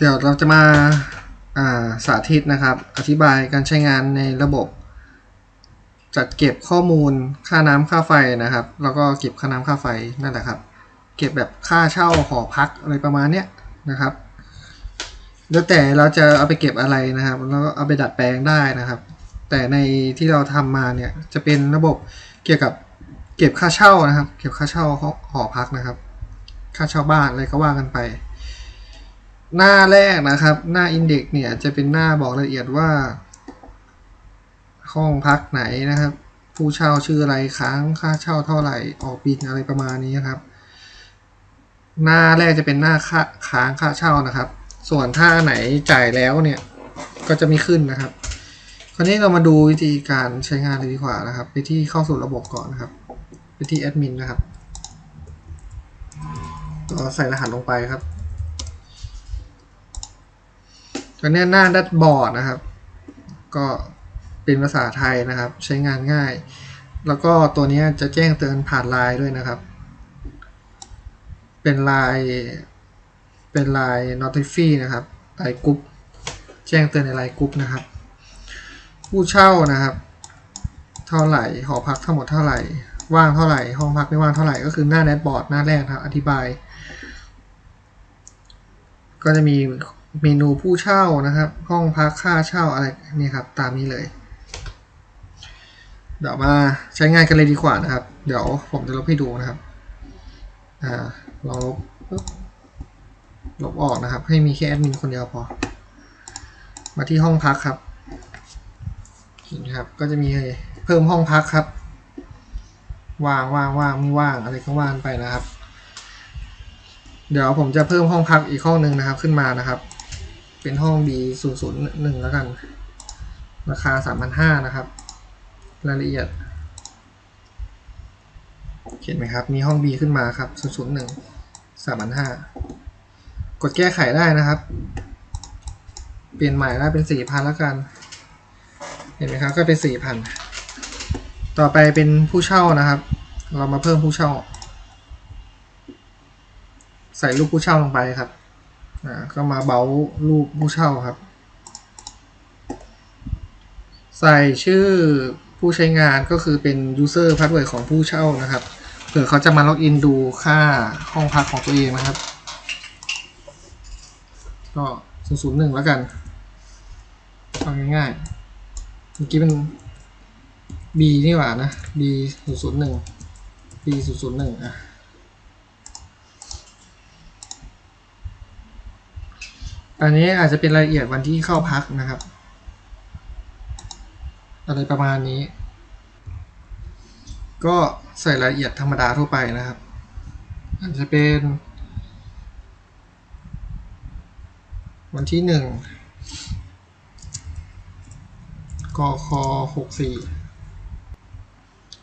เดี๋ยวเราจะมาาสาธิตนะครับ อธิบายการใช้งานในระบบ จัดเก็บข้อมูลค่าน้ำค่าไฟนะครับ แล้วก็เก็บค่าน้ำค่าไฟนั่นแหละครับ เก็บแบบค่าเช่าหอพักอะไรประมาณเนี้ยนะครับแล้วแต่เราจะเอาไปเก็บอะไรนะครับ แล้วก็เอาไปดัดแปลงได้นะครับ แต่ในที่เราทำมาเนี่ยจะเป็นระบบเกี่ยวกับเก็บค่าเช่านะครับ เก็บค่าเช่าหอพักนะครับ ค่าเช่าบ้านอะไรก็ว่ากันไป หน้าแรกนะครับ หน้าอินเด็กเนี่ยจะเป็นหน้าบอกรายละเอียดว่า ห้องพักไหนนะครับ ผู้เช่าชื่ออะไรค้างค่าเช่าเท่าไหร่ออกบินอะไรประมาณนี้นะครับ หน้าแรกจะเป็นหน้าค่าค้างค่าเช่านะครับ ส่วนถ้าไหนจ่ายแล้วเนี่ยก็จะไม่ขึ้นนะครับ คราวนี้เรามาดูวิธีการใช้งานเลยดีกว่านะครับ ไปที่เข้าสู่ระบบก่อนนะครับ ไปที่แอดมินนะครับก็ใส่รหัสลงไปครับ ตอนนี้หน้าดัชบอร์ดนะครับ ก็เป็นภาษาไทยนะครับ ใช้งานง่าย แล้วก็ตัวนี้จะแจ้งเตือนผ่านไลน์ด้วยนะครับ เป็นไลน์เป็นไลน์ notify นะครับไลน์กรุ๊ปแจ้งเตือนในไลน์กรุ๊ปนะครับ ผู้เช่านะครับ เท่าไหร่หอพักทั้งหมดเท่าไหร่ว่างเท่าไหร่ห้องพักไม่ว่างเท่าไหร่ก็คือหน้าแดชบอร์ดหน้าแรกครับ อธิบาย ก็จะมี เมนูผู้เช่านะครับ ห้องพักค่าเช่าอะไรนี่ครับตามนี้เลย เดี๋ยวมาใช้งานกันเลยดีกว่านะครับ เดี๋ยวผมจะลบให้ดูนะครับอ่าลองลบลบออกนะครับ ให้มีแค่แอดมินคนเดียวพอ มาที่ห้องพักครับเห็นครับก็จะมีเพิ่มห้องพักครับว่างว่างว่างไม่ว่างอะไรก็ว่างไปนะครับ เดี๋ยวผมจะเพิ่มห้องพักอีกห้องหนึ่งนะครับขึ้นมานะครับ เป็นห้อง B 0 0 1แล้วกัน ราคา 3,500 นะครับ รายละเอียดเห็นไหมครับ มีห้อง B ขึ้นมาครับ 001 3,500 กดแก้ไขได้นะครับ เปลี่ยนใหม่ได้เป็น 4,000แล้วกัน เห็นไหมครับ ก็เป็น 4,000 ต่อไปเป็นผู้เช่านะครับ เรามาเพิ่มผู้เช่า ใส่รูปผู้เช่าลงไปครับ อ่าก็มาเบารูปผู้เช่าครับ ใส่ชื่อผู้ใช้งานก็คือเป็น user password ของผู้เช่านะครับเผื่อเขาจะมาล็อกอินดูค่าห้องพักของตัวเองนะครับ ก็001แล้วกันฟังง่ายๆเมื่อกี้เป็น B นี่หว่านะ B 001 B 001อะ อันนี้อาจจะเป็นรายละเอียดวันที่เข้าพักนะครับ อะไรประมาณนี้ ก็ใส่รายละเอียดธรรมดาทั่วไปนะครับ อาจจะเป็น วันที่หนึ่งกคหกสี่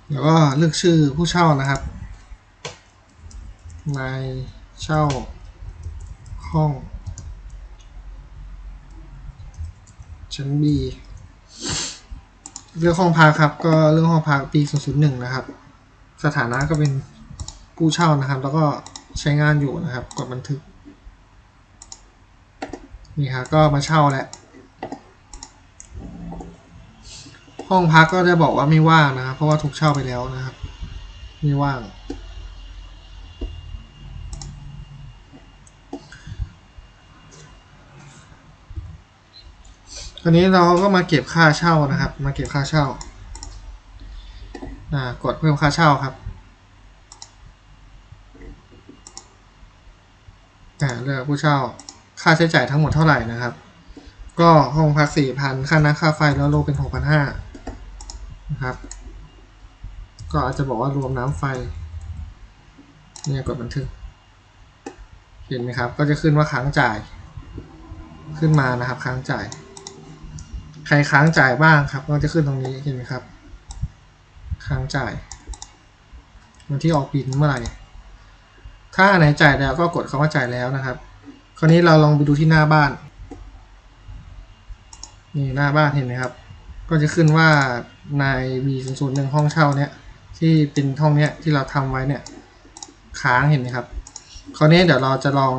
แล้วก็เลือกชื่อผู้เช่านะครับนายเช่าห้อง ชั้น B เรื่องห้องพักครับ ก็เรื่องห้องพักปี 001 นะครับ สถานะก็เป็นผู้เช่านะครับ แล้วก็ใช้งานอยู่นะครับ กดบันทึก นี่ครับก็มาเช่าแล้วห้องพักก็จะบอกว่าไม่ว่างนะครับ เพราะว่าถูกเช่าไปแล้วนะครับ ไม่ว่าง อนนี้เราก็มาเก็บค่าเช่านะครับ มาเก็บค่าเช่ากดเพิ่มค่าเช่าครับเลือกผู้เช่า ค่าใช้จ่ายทั้งหมดเท่าไหร่นะครับ ก็ห้องพักสี่พันค่าน้ำค่าไฟแล้วโลเป็นหกพันห้านะครับ ก็อาจจะบอกว่ารวมน้ำไฟ เนี่ยกดบันทึก เห็นไหมครับ ก็จะขึ้นว่าค้างจ่าย ขึ้นมานะครับค้างจ่าย ใครค้างจ่ายบ้างครับก็จะขึ้นตรงนี้เห็นไหมครับ ค้างจ่าย วันที่ออกบินเมื่อไหร่ ถ้าไหนจ่ายแล้วก็กดคำว่าจ่ายแล้วนะครับ คราวนี้เราลองไปดูที่หน้าบ้าน นี่หน้าบ้านเห็นไหมครับ ก็จะขึ้นว่านาย B 0 0 1ห้องเช่าเนี้ยที่เป็นห้องเนี้ยที่เราทำไว้เนี่ยค้างเห็นไหมครับ คราวนี้เดี๋ยวเราจะลอง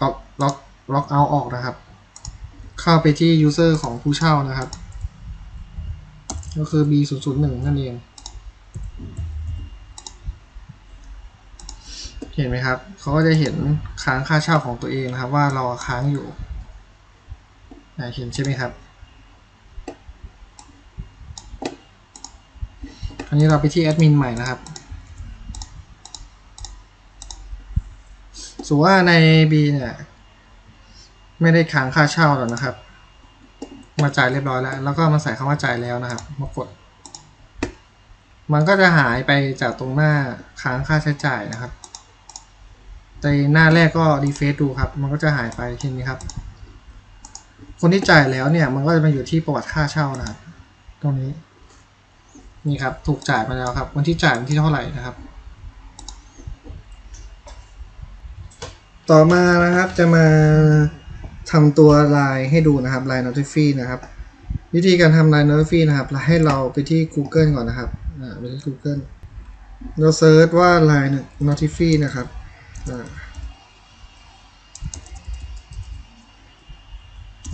ล็อกล็อกล็อกเอาออกนะครับ เข้าไปที่ user ของผู้เช่านะครับ ก็คือ b 0 0 1นั่นเอง เห็นไหมครับ เขาก็จะเห็นค้างค่าเช่าของตัวเองนะครับ ว่าเราค้างอยู่เห็นใช่ไหมครับอันนี้เราไปที่แอดมินใหม่นะครับสมมุติว่าใน B เนี่ย ไม่ได้ค้างค่าเช่าหรอกนะครับ มาจ่ายเรียบร้อยแล้ว แล้วก็มาใส่คำว่าจ่ายแล้วนะครับ มากด มันก็จะหายไปจากตรงหน้าค้างค่าใช้จ่ายนะครับ แต่หน้าแรกก็รีเฟซดูครับ มันก็จะหายไปทีนี้ครับ คนที่จ่ายแล้วเนี่ย มันก็จะมาอยู่ที่ประวัติค่าเช่านะครับ ตรงนี้ นี่ครับ ถูกจ่ายมาแล้วครับ วันที่จ่ายวันที่เท่าไหร่นะครับต่อมานะครับจะมา ทำตัวไลน์ให้ดูนะครับไลน์ Notify นะครับ วิธีการทำไลน์ Notify นะครับ ให้เราไปที่ Google ก่อนนะครับไปที่ Google เราเซิร์ชว่า line Notify นะครับ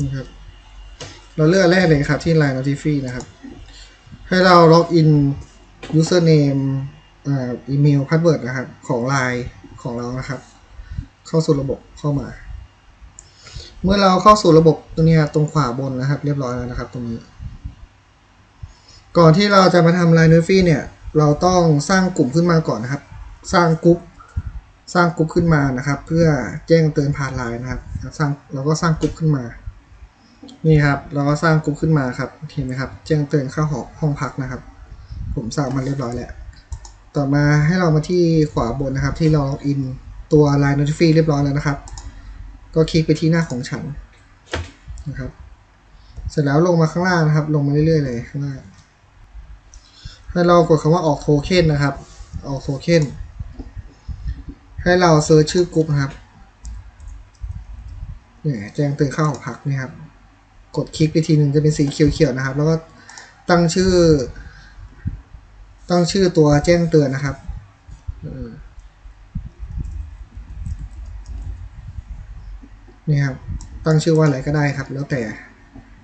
นี่ครับ เราเลือกแรกเลยครับที่ line Notify นะครับ ให้เราล็อกอิน username อ่าอีเมลพาสเวิร์ดนะครับ ของ Line ของเรานะครับ เข้าสู่ระบบเข้ามา เมื่อเราเข้าสู่ระบบตรงนี้ตรงขวาบนนะครับ เรียบร้อยแล้วนะครับ ตรงนี้ ก่อนที่เราจะมาทำ Line n o t i f y เนี่ย เราต้องสร้างกลุ่มขึ้นมาก่อนนะครับ สร้างกลุ่มสร้างกลุ่มขึ้นมานะครับ เพื่อแจ้งเตือนผ่านไลน์นะครับ สร้างเราก็สร้างกลุ่มขึ้นมา นี่ครับ เราก็สร้างกลุ่มขึ้นมาครับเห็นไหมครับ แจ้งเตือนเข้าหอห้องพักนะครับ ผมสร้างมาเรียบร้อยแล้วต่อมาให้เรามาที่ขวาบนนะครับ ที่เราล็อกอินตัว Line Notify เรียบร้อยแล้วนะครับ ก็คลิกไปที่หน้าของฉันนะครับ เสร็จแล้วลงมาข้างล่างนะครับ ลงมาเรื่อยๆเลยข้างล่างให้เรากดคำว่าออกโทเค็นนะครับ ออกโทเค็นให้เราเซิร์ชชื่อกลุ่มนะครับเนี่ยแจ้งเตือนเข้าหอพักนี่ครับ กดคลิกไปทีหนึ่งจะเป็นสีเขียวๆนะครับ แล้วก็ตั้งชื่อ ตั้งชื่อตัวแจ้งเตือนนะครับเออ นี่ครับตั้งชื่อว่าอะไรก็ได้ครับ แล้วแต่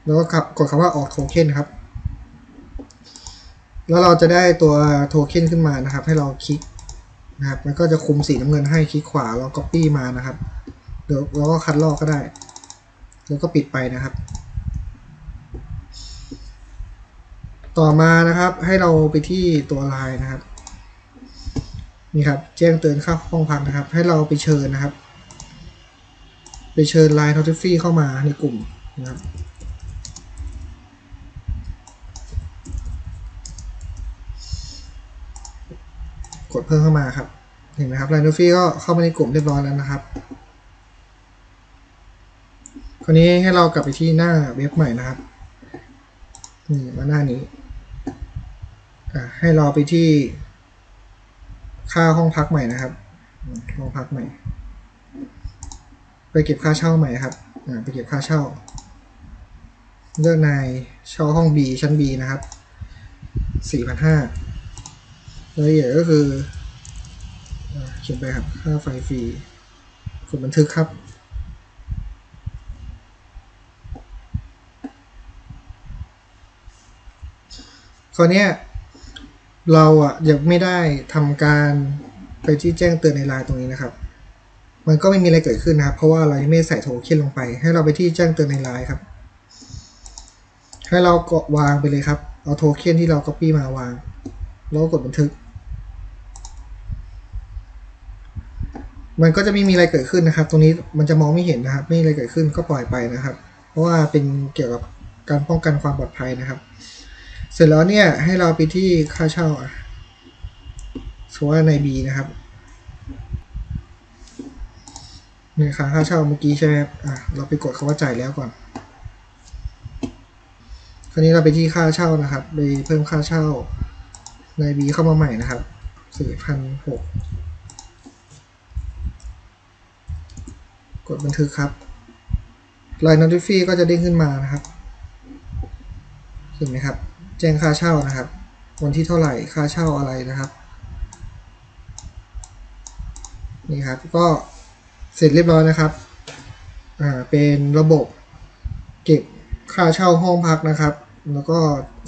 แล้วก็กดคำว่าออกโทเค็นครับ แล้วเราจะได้ตัวโทเค็นขึ้นมานะครับ ให้เราคลิกนะครับ มันก็จะคุมสีน้ำเงินให้คลิกขวาแล้ว copy มานะครับเดี๋ยวเราก็คัดลอกก็ได้ แล้วก็ปิดไปนะครับ ต่อมานะครับให้เราไปที่ตัวไลน์นะครับนี่ครับแจ้งเตือนเข้าห้องพักนะครับ ให้เราไปเชิญนะครับ ไปเชิญ Line Notify เข้ามาในกลุ่มนะครับกดเพิ่มเข้ามาครับ เห็นไหมครับ Line Notify ก็เข้ามาในกลุ่มเรียบร้อยแล้วนะครับคราวนี้ให้เรากลับไปที่หน้าเว็บใหม่นะครับนี่มาหน้านี้ให้เราไปที่ค่าห้องพักใหม่นะครับ ห้องพักใหม่ ไปเก็บค่าเช่าใหม่ครับไปเก็บค่าเช่า เลือกนายเช่าห้อง B ชั้น B นะครับสี่พันห้ารายละเอียดก็คืออเขียนไปครับค่าไฟฟรีกดบันทึกครับคราวนี้เราอะยังไม่ได้ทำการไปที่แจ้งเตือนในไลน์ตรงนี้นะครับ มันก็ไม่มีอะไรเกิดขึ้นนะครับ เพราะว่าเรายังไม่ใส่โทเค็นลงไป ให้เราไปที่แจ้งเตือนในไลน์ครับ ให้เรากดวางไปเลยครับ เอาโทเค็นที่เรา copy มาวาง แล้วกดบันทึก มันก็จะไม่มีอะไรเกิดขึ้นนะครับ ตรงนี้มันจะมองไม่เห็นนะครับ ไม่มีอะไรเกิดขึ้นก็ปล่อยไปนะครับ เพราะว่าเป็นเกี่ยวกับการป้องกันความปลอดภัยนะครับ เสร็จแล้วเนี่ยให้เราไปที่ค่าเช่าอะสว่าใน B นะครับ นี่ค่าค่าเช่าเมื่อกี้ใช่ไหมอะเราไปกดคำว่าจ่ายแล้วก่อน คราวนี้เราไปที่ค่าเช่านะครับ ไปเพิ่มค่าเช่าใน B เข้ามาใหม่นะครับสี่พันหกกดบันทึกครับ Line Notify ก็จะเด้งขึ้นมานะครับ เห็นไหมครับ แจ้งค่าเช่านะครับ วันที่เท่าไหร่ ค่าเช่าอะไรนะครับ นี่ครับ ก็ เสร็จเรียบร้อยนะครับ อ่า เป็นระบบเก็บค่าเช่าห้องพักนะครับ แล้วก็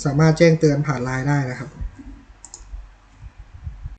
สามารถแจ้งเตือนผ่านไลน์ได้นะครับ